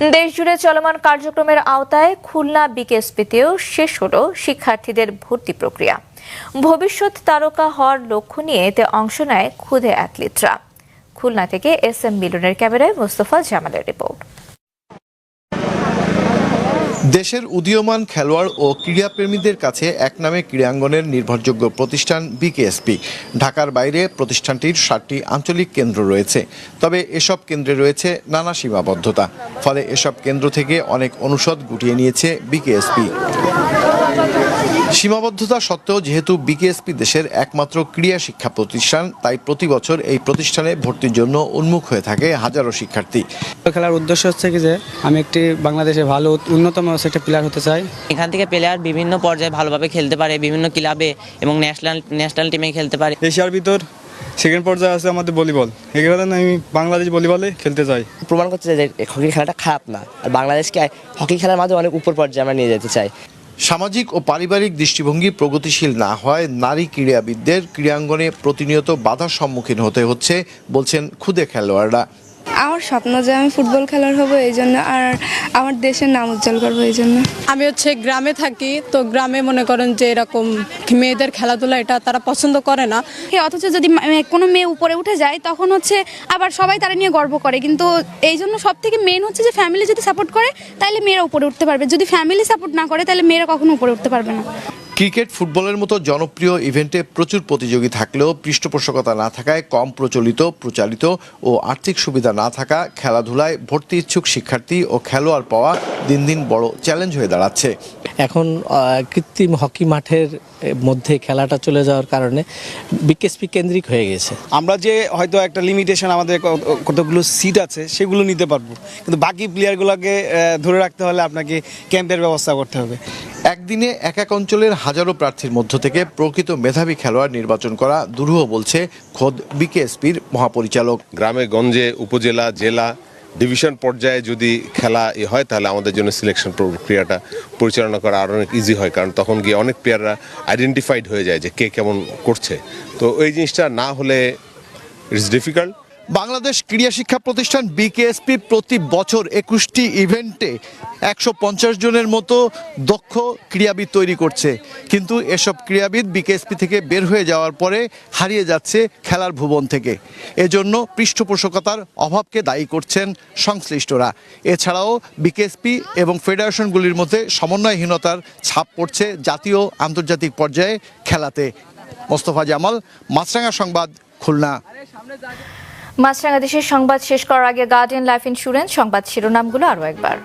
দেশজুড়ে চলমান কার্যক্রমের আওতায় খুলনা বিকেএসপিতেও শেষ হল শিক্ষার্থীদের ভর্তি প্রক্রিয়া। ভবিষ্যৎ তারকা হওয়ার লক্ষ্য নিয়ে এতে অংশ নেয় ক্ষুদে অ্যাথলিটরা। খুলনা থেকে এস এম মিলনের ক্যামেরায় মোস্তফা জামালের রিপোর্ট। দেশের উদীয়মান খেলোয়াড় ও ক্রীড়াপ্রেমীদের কাছে এক নামে ক্রীড়াঙ্গনের নির্ভরযোগ্য প্রতিষ্ঠান বিকেএসপি। ঢাকার বাইরে প্রতিষ্ঠানটির ষাটটি আঞ্চলিক কেন্দ্র রয়েছে। তবে এসব কেন্দ্রে রয়েছে নানা সীমাবদ্ধতা। ফলে এসব কেন্দ্র থেকে অনেক অনুষদ গুটিয়ে নিয়েছে বিকেএসপি। সীমাবদ্ধতা সত্ত্বেও যেহেতু বিকেএসপি দেশের একমাত্র ক্রীড়া শিক্ষা প্রতিষ্ঠান তাই প্রতি বছর এই প্রতিষ্ঠানে ভর্তির জন্য উন্মুখ হয়ে থাকে হাজারো শিক্ষার্থী। খেলার উদ্দেশ্য হচ্ছে কি যে আমি একটি বাংলাদেশে ভালো উন্নতম একটা প্লেয়ার হতে চাই। এখান থেকে প্লেয়ার বিভিন্ন পর্যায়ে ভালোভাবে খেলতে পারে বিভিন্ন ক্লাবে এবং ন্যাশনাল ন্যাশনাল টিমে খেলতে পারে। এশিয়ার ভিতর সেকেন্ড পর্যায়ে আছে আমাদের ভলিবল। এখানে আমি বাংলাদেশ ভলিবলে খেলতে চাই। প্রমাণ করতে চাই যে হকি খেলাটা খারাপ না। আর বাংলাদেশকে হকি খেলার মাধ্যমে অনেক উপর পর্যায়ে আমরা নিয়ে যেতে চাই। সামাজিক ও পারিবারিক দৃষ্টিভঙ্গি প্রগতিশীল না হওয়ায় নারী ক্রীড়াবিদদের ক্রীড়াঙ্গনে প্রতিনিয়ত বাধার সম্মুখীন হতে হচ্ছে, বলছেন খুদে খেলোয়াড়রা। আমার স্বপ্ন যে আমি ফুটবল খেলোয়াড় হব এই জন্য আর আমার দেশের নাম উজ্জ্বল করব এই জন্য। আমি হচ্ছে গ্রামে থাকি তো গ্রামে মনে করেন যে এরকম মেয়েদের খেলাধুলা এটা তারা পছন্দ করে না। অথচ যদি কোনো মেয়ে উপরে উঠে যায় তখন হচ্ছে আবার সবাই তারা নিয়ে গর্ব করে। কিন্তু এই জন্য সব থেকে মেন হচ্ছে যে ফ্যামিলি যদি সাপোর্ট করে তাহলে মেয়েরা উপরে উঠতে পারবে। যদি ফ্যামিলি সাপোর্ট না করে তাহলে মেয়েরা কখনো উপরে উঠতে পারবে না। ক্রিকেট ফুটবলের মতো জনপ্রিয় ইভেন্টে প্রচুর প্রতিযোগী থাকলেও পৃষ্ঠপোষকতা না থাকায় কম প্রচলিত প্রচারিত ও আর্থিক সুবিধা না থাকা খেলাধুলায় ভর্তি ইচ্ছুক শিক্ষার্থী ও খেলোয়াড় পাওয়া দিন দিন বড় চ্যালেঞ্জ হয়ে দাঁড়াচ্ছে। এখন কৃত্রিম হকি মাঠের মধ্যে খেলাটা চলে যাওয়ার কারণে বিকেএসপি কেন্দ্রিক হয়ে গেছে। আমরা যে হয়তো একটা লিমিটেশন আমাদের কতগুলো সিট আছে সেগুলো নিতে পারব। কিন্তু বাকি প্লেয়ারগুলোকে ধরে রাখতে হলে আপনাকে ক্যাম্পের ব্যবস্থা করতে হবে। একদিনে এক এক অঞ্চলের হাজারো প্রার্থীর মধ্য থেকে প্রকৃত মেধাবী খেলোয়াড় নির্বাচন করা দুরূহ বলছে খোদ বিকেএসপির মহাপরিচালক। গ্রামে, গঞ্জে, উপজেলা, জেলা, ডিভিশন পর্যায়ে যদি খেলা হয়, তাহলে আমাদের জন্য সিলেকশন প্রক্রিয়াটা পরিচালনা করা আরও অনেক ইজি হয়, কারণ তখন গিয়ে অনেক প্লেয়াররা আইডেন্টিফাইড হয়ে যায় যে কে কেমন করছে। তো এই জিনিসটা না হলে ইটস ডিফিকাল্ট বাংলাদেশ ক্রীড়া শিক্ষা প্রতিষ্ঠান বিকেএসপি প্রতি বছর একুশটি ইভেন্টে একশো পঞ্চাশ জনের মতো দক্ষ ক্রীড়াবিদ তৈরি করছে। কিন্তু এসব ক্রীড়াবিদ বিকেএসপি থেকে বের হয়ে যাওয়ার পরে হারিয়ে যাচ্ছে খেলার ভুবন থেকে। এজন্য পৃষ্ঠপোষকতার অভাবকে দায়ী করছেন সংশ্লিষ্টরা। এছাড়াও বিকেএসপি এবং ফেডারেশনগুলির মধ্যে সমন্বয়হীনতার ছাপ পড়ছে জাতীয় আন্তর্জাতিক পর্যায়ে খেলাতে। মোস্তফা জামাল মাছরাঙ্গা সংবাদ, খুলনা। মাছরাঙা দেশের সংবাদ শেষ করার আগে গার্ডিয়ান লাইফ ইন্স্যুরেন্স সংবাদ শিরোনামগুলো আরও একবার।